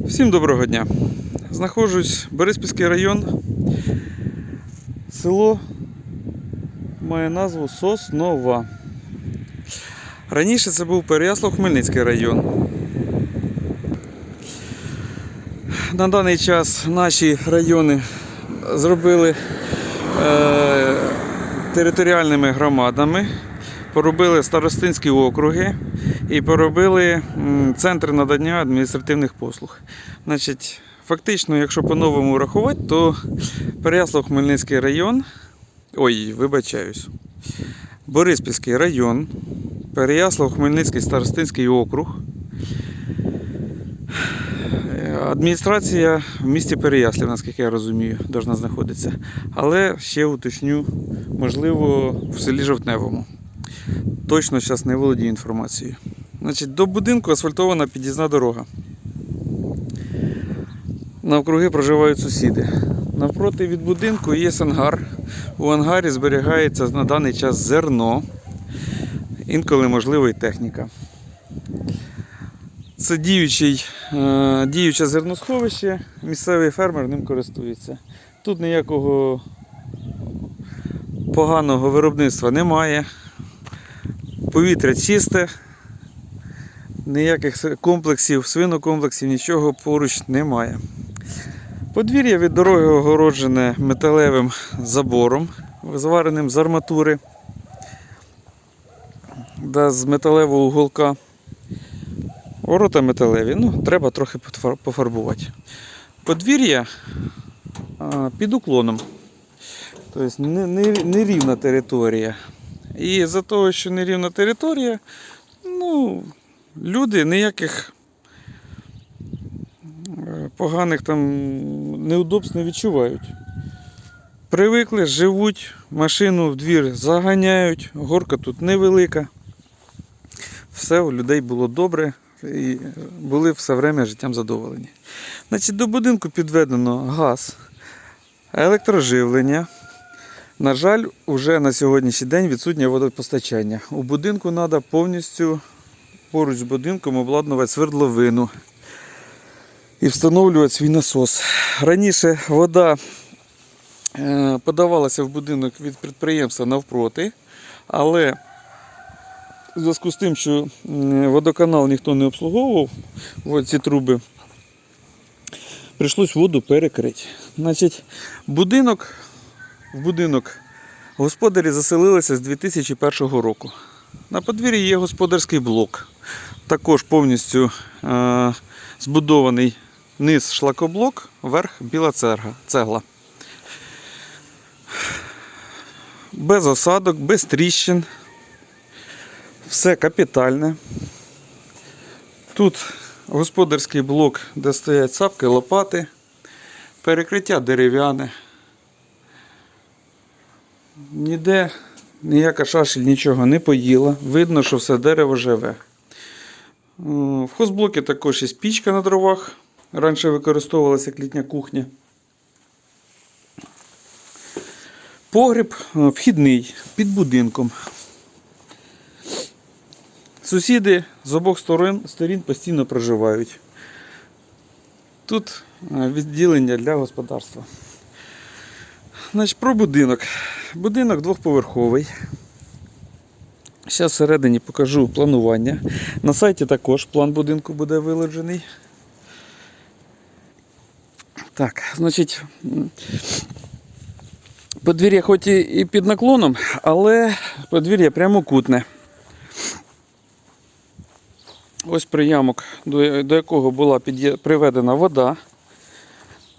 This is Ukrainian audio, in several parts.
Всім доброго дня. Знаходжусь Бориспільський район. Село має назву Соснова. Раніше це був Переяслав Хмельницький район. На даний час наші райони зробили е, територіальними громадами, поробили старостинські округи і поробили м, центри надання адміністративних послуг. Значить, фактично, якщо по-новому рахувати, то Переяслав Хмельницький район. Ой, вибачаюсь. Бориспільський район, Переяслав Хмельницький старостинський округ. Адміністрація в місті Переяслав, наскільки я розумію, должна знаходитися. Але ще уточню, можливо, в селі Жовтневому. Точно зараз не володію інформацією. Значить, до будинку асфальтована під'їзна дорога. Навкруги проживають сусіди. Навпроти від будинку є ангар. У ангарі зберігається на даний час зерно, інколи можливо і техніка. Це діючий, е, діюче зерносховище, місцевий фермер ним користується. Тут ніякого поганого виробництва немає. Повітря чисте, ніяких комплексів, свинокомплексів, нічого поруч немає. Подвір'я від дороги огороджене металевим забором, звареним з арматури да, з металевого уголка. Ворота металеві, ну, треба трохи пофарбувати. Подвір'я під уклоном. Тобто не- не- нерівна територія. І за того, що нерівна територія, ну, люди ніяких е, поганих там неудобств не відчувають. Привикли, живуть, машину в двір заганяють, горка тут невелика. Все у людей було добре і були все время життям задоволені. Значить, до будинку підведено газ, електроживлення. На жаль, уже на сьогоднішній день відсутнє водопостачання. У будинку треба повністю поруч з будинком обладнувати свердловину і встановлювати свій насос. Раніше вода е, подавалася в будинок від підприємства навпроти, але в зв'язку з тим, що водоканал ніхто не обслуговував, ці труби, прийшлось воду перекрити. Значить, будинок в будинок господарі заселилися з 2001 року. На подвір'ї є господарський блок. Також повністю е, збудований низ шлакоблок, верх біла цегла. Без осадок, без тріщин. Все капітальне. Тут господарський блок, де стоять сапки, лопати, перекриття дерев'яне. Ніде ніяка шашель нічого не поїла. Видно, що все дерево живе. В хозблокі також є пічка на дровах. Раніше використовувалася як літня кухня. Погріб е, вхідний під будинком. Сусіди з обох сторон, сторін постійно проживають. Тут е, відділення для господарства. Значить, про будинок. Будинок двохповерховий. Зараз всередині покажу планування. На сайті також план будинку буде виложений. Так, значить, подвір'я хоч і під наклоном, але подвір'я прямокутне. Ось приямок, до якого була приведена вода.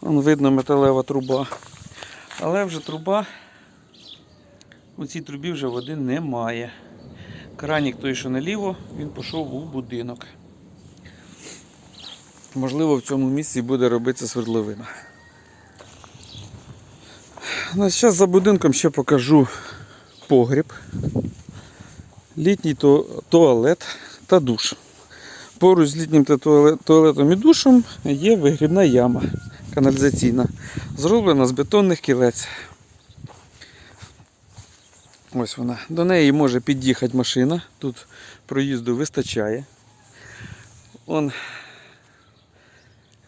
Вон видно металева труба. Але вже труба, у цій трубі вже води немає. Кранік той, що наліво, він пішов у будинок. Можливо, в цьому місці буде робитися свердловина. Ну, Зараз за будинком ще покажу погріб, літній туалет та душ. Поруч з літнім та туале- туалетом і душем є вигрібна яма каналізаційна, зроблена з бетонних кілець. Ось вона. До неї може під'їхати машина. Тут проїзду вистачає. Он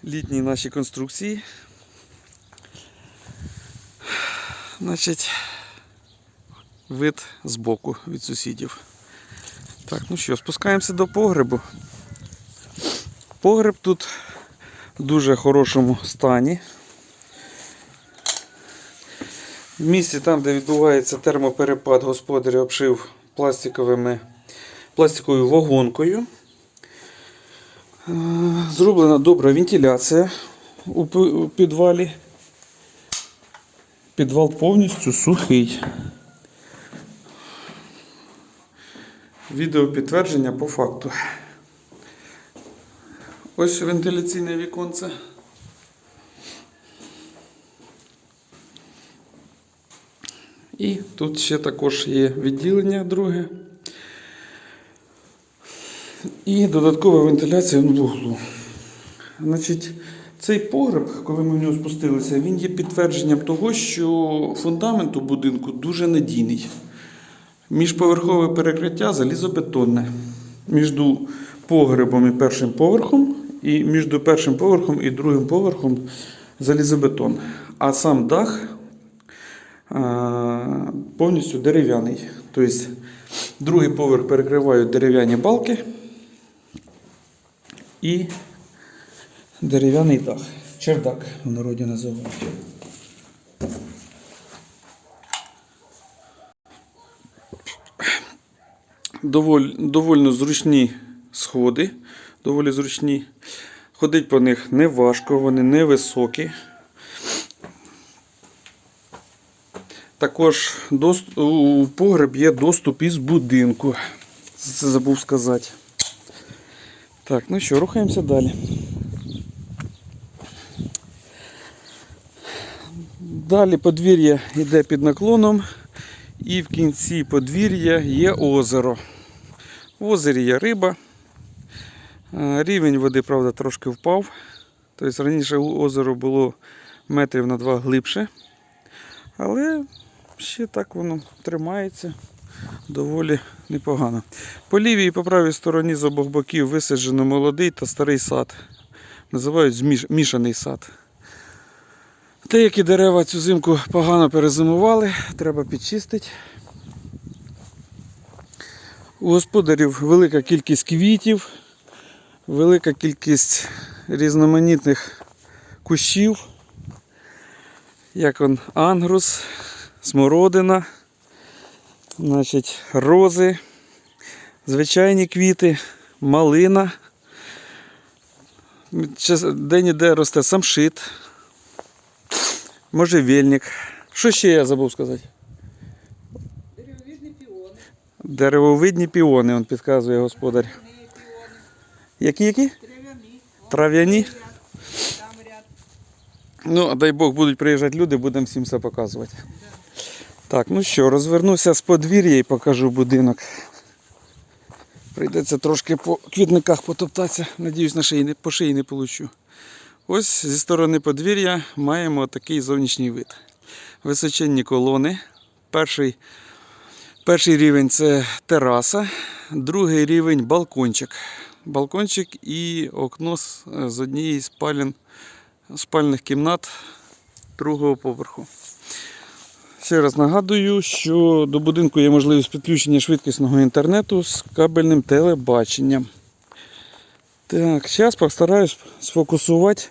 літній нашій конструкції. Значить, вид збоку від сусідів. Так, ну що, спускаємося до погребу. Погреб тут в дуже хорошому стані. В місці там, де відбувається термоперепад, господар обшив пластиковими, пластиковою вагонкою. Е, Зроблена добра вентиляція у підвалі. Підвал повністю сухий. Відео підтвердження по факту. Ось вентиляційне віконце. І тут ще також є відділення друге. І додаткова вентиляція в углу. Значить, цей погреб, коли ми в нього спустилися, він є підтвердженням того, що фундамент у будинку дуже надійний. Міжповерхове перекриття залізобетонне. Між погребом і першим поверхом, і між першим поверхом і другим поверхом залізобетон. А сам дах повністю дерев'яний. Тобто другий поверх перекривають дерев'яні балки і дерев'яний дах. Чердак в народі називають. Доволь, довольно зручні сходи, доволі зручні. Ходить по них не важко, вони невисокі. Також у погреб є доступ із будинку. Це забув сказати. Так, ну що, рухаємося далі. Далі подвір'я йде під наклоном, і в кінці подвір'я є озеро. В озері є риба. Е, Рівень води, правда, трошки впав. Тобто раніше озеро було метрів на два глибше. Але ще так воно тримається доволі непогано. По лівій і по правій стороні з обох боків висаджено молодий та старий сад. Називають зміш- мішаний сад. Деякі дерева цю зимку погано перезимували, треба підчистити. У господарів велика кількість квітів, велика кількість різноманітних кущів, як он ангрус, смородина, значить, рози, звичайні квіти, малина. Час- Де-ніде росте самшит, можжевельник. Що ще я забув сказати? Деревовидні піони, Деревовидні піони, он підказує господар. Які які? трав'яні. Трав'яні? Ну, дай Бог, будуть приїжджати люди, будемо всім все показувати. Так, ну що, розвернуся з подвір'я і покажу будинок. Прийдеться трошки по квітниках потоптатися. Надіюсь, на шиї по шиї не получу. Ось зі сторони подвір'я маємо такий зовнішній вид. Височенні колони. Перший, перший рівень це тераса, другий рівень балкончик. Балкончик і окно з, однієї з спальних кімнат другого поверху. Ще раз нагадую, що до будинку є можливість підключення швидкісного інтернету з кабельним телебаченням. Так, зараз постараюсь сфокусувати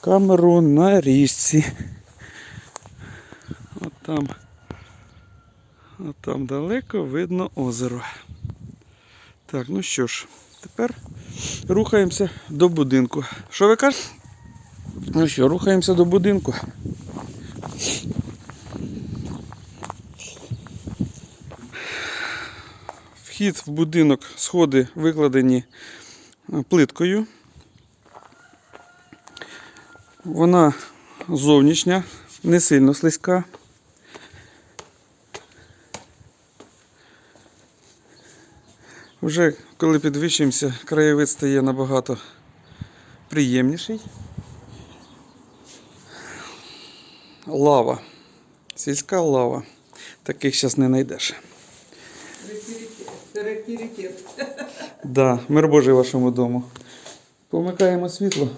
камеру на річці. От там, от там далеко видно озеро. Так, ну що ж, тепер рухаємося до будинку. Що ви кажете? Ну що, рухаємося до будинку. Вхід в будинок, сходи викладені е, плиткою. Вона зовнішня, не сильно слизька. Вже коли підвищуємося, краєвид стає набагато приємніший. Лава. Сільська лава. Таких зараз не знайдеш. Раритет. Да, мир Божий вашому дому. Помикаємо світло.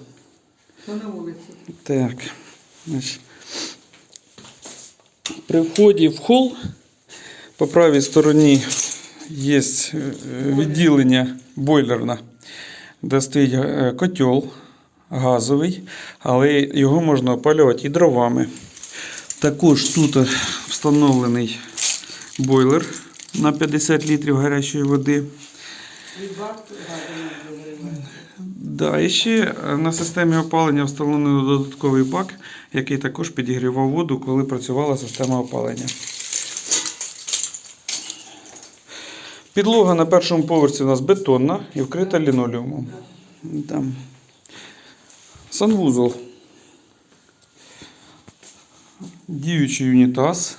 То на вулиці. Так. При вході в хол по правій стороні є е, відділення бойлерне, де стоїть е, котел газовий, але його можна опалювати і дровами. Також тут встановлений бойлер на 50 літрів гарячої води. Да, і ще е, на системі опалення встановлений додатковий бак, який також підігрівав воду, коли працювала система опалення. Підлога на першому поверсі у нас бетонна і вкрита лінолеумом. Там. Санвузол. Діючий унітаз,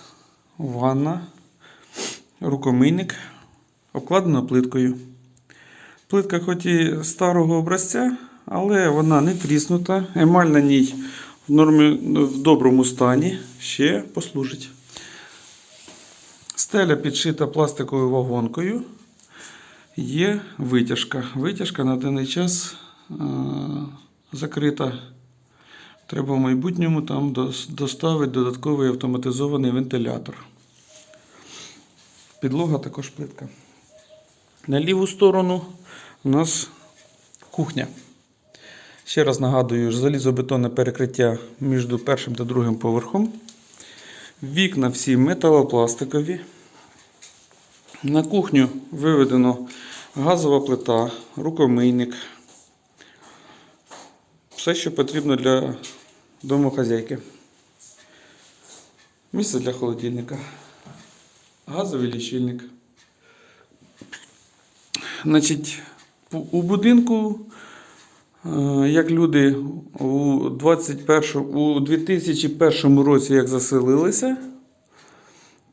ванна, рукомийник, обкладена плиткою. Плитка хоч і старого образця, але вона не тріснута. Емаль на ній в, нормі, в доброму стані ще послужить. Стеля підшита пластиковою вагонкою. Є витяжка. Витяжка на даний час е- закрита. Треба в майбутньому там доставити додатковий автоматизований вентилятор. Підлога також плитка. На ліву сторону у нас кухня. Ще раз нагадую, залізобетонне перекриття між першим та другим поверхом. Вікна всі металопластикові. На кухню виведено газова плита, рукомийник. Все, що потрібно для домохазяйки. Місце для холодильника. Газовий лічильник. Значить, у- будинку, е, як люди у 21, у 2001 році як заселилися,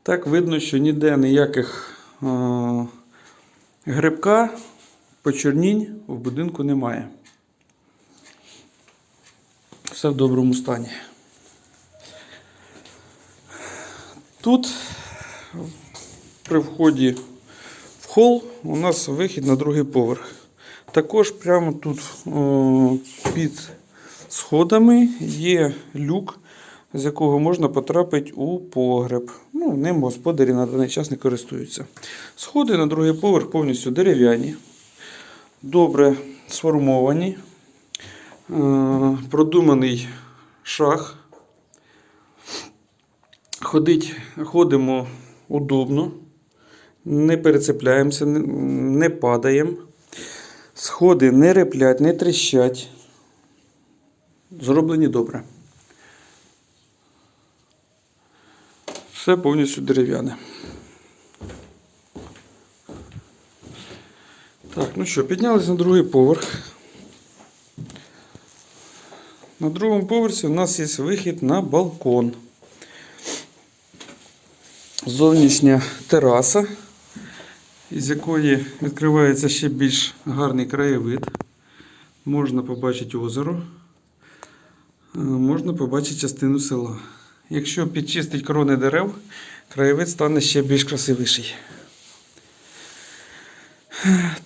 так видно, що ніде ніяких е, грибка, почернінь в будинку немає. Все в доброму стані. Тут при вході в хол у нас вихід на другий поверх. Також прямо тут під сходами є люк, з якого можна потрапити у погреб. Ну, ним господарі на даний час не користуються. Сходи на другий поверх повністю дерев'яні, добре сформовані, е, продуманий шах. Ходить, ходимо удобно, не перецепляємося, не, падаємо. Сходи не реплять, не тріщать. Зроблені добре. Все повністю дерев'яне. Так, ну що, піднялися на другий поверх. На другому поверсі у нас є вихід на балкон. Зовнішня тераса, із якої відкривається ще більш гарний краєвид. Можна побачити озеро, е, можна побачити частину села. Якщо підчистить крони дерев, краєвид стане ще більш красивіший.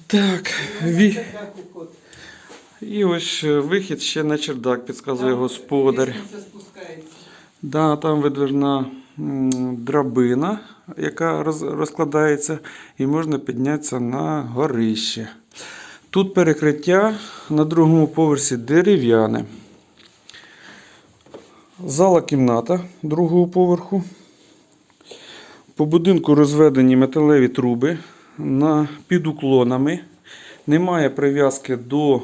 Так, ві... І ось е, вихід ще на чердак, підказує господар. Да, там видвижна драбина, яка розкладається, і можна піднятися на горище. Тут перекриття на другому поверсі дерев'яне. Зала кімната другого поверху. По будинку розведені металеві труби на, під уклонами. Немає прив'язки до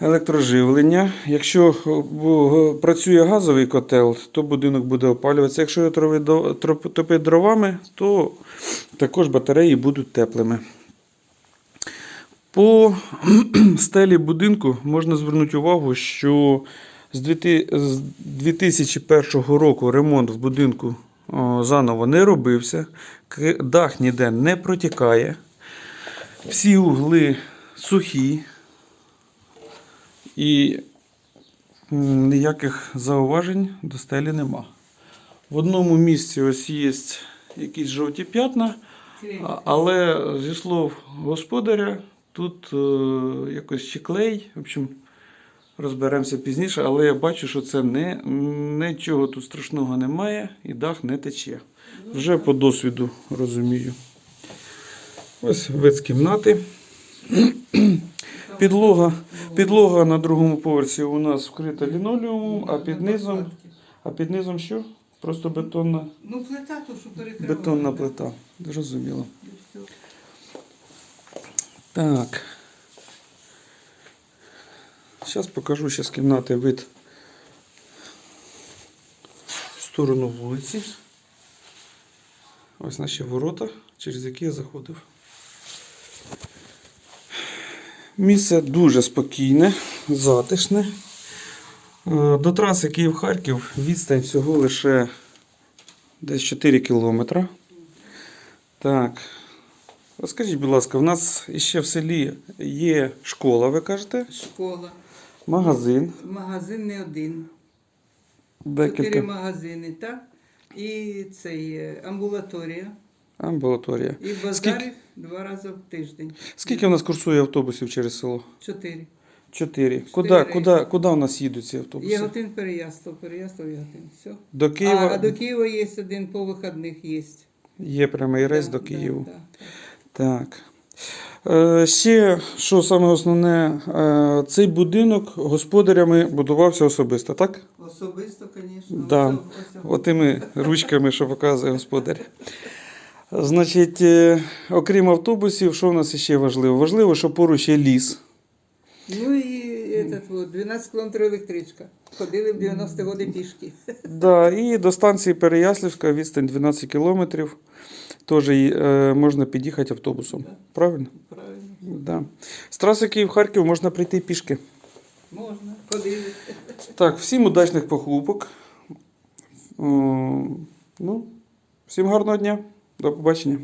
електроживлення. Якщо е, працює газовий котел, то будинок буде опалюватися. Якщо його топити дровами, то також батареї будуть теплими. По стелі будинку можна звернути увагу, що з 2001 року ремонт в будинку заново не робився, дах ніде не протікає, всі угли сухі, і ніяких зауважень до стелі нема. В одному місці ось є якісь жовті п'ятна, але зі слов господаря, тут е, якось чи клей, в общем, Розберемося пізніше, але я бачу, що це не, нічого тут страшного немає і дах не тече. Вже по досвіду розумію. Ось вид з кімнати. Підлога, підлога на другому поверсі у нас вкрита лінолеумом, а під низом, а під низом що? Просто бетонна, Ну, плита, то що перекривала. бетонна плита. Зрозуміло. Так. Зараз покажу ще з кімнати вид в сторону вулиці. Ось наші ворота, через які я заходив. Місце дуже спокійне, затишне. Е, До траси Київ-Харків відстань всього лише десь 4 кілометра. Так, Розкажіть, будь ласка, в нас ще в селі є школа, ви кажете, Школа. магазин, Магазин не один. Чотири магазини, так? І цей е, амбулаторія. Амбулаторія. І базари два рази в тиждень. Скільки у нас курсує автобусів через село? Чотири. Чотири. Куди, куди, куди у нас їдуть ці автобуси? Яготин Переяслав, Переяслав, Яготин. Все. До Києва А, а до Києва є один по вихідних є. є прямий рейс Да, до Києва. да, да. Так. Е, ще, що саме основне, е, цей будинок господарями будувався особисто, так? Особисто, звісно. Да. Отими ручками, що показує господар. Значить, е, окрім автобусів, що в нас ще важливо? Важливо, що поруч є ліс. Ну і этот, вот, 12 кілометрів електричка. Ходили в 90 годи пішки. Да, і до станції Переяслівська відстань 12 кілометрів. Теж е, можна під'їхати автобусом. Да. Правильно? Правильно. Да. З траси Київ-Харків можна прийти пішки. Можна. Ходили. Так, всім удачних покупок. О, ну, всім гарного дня. До побачення.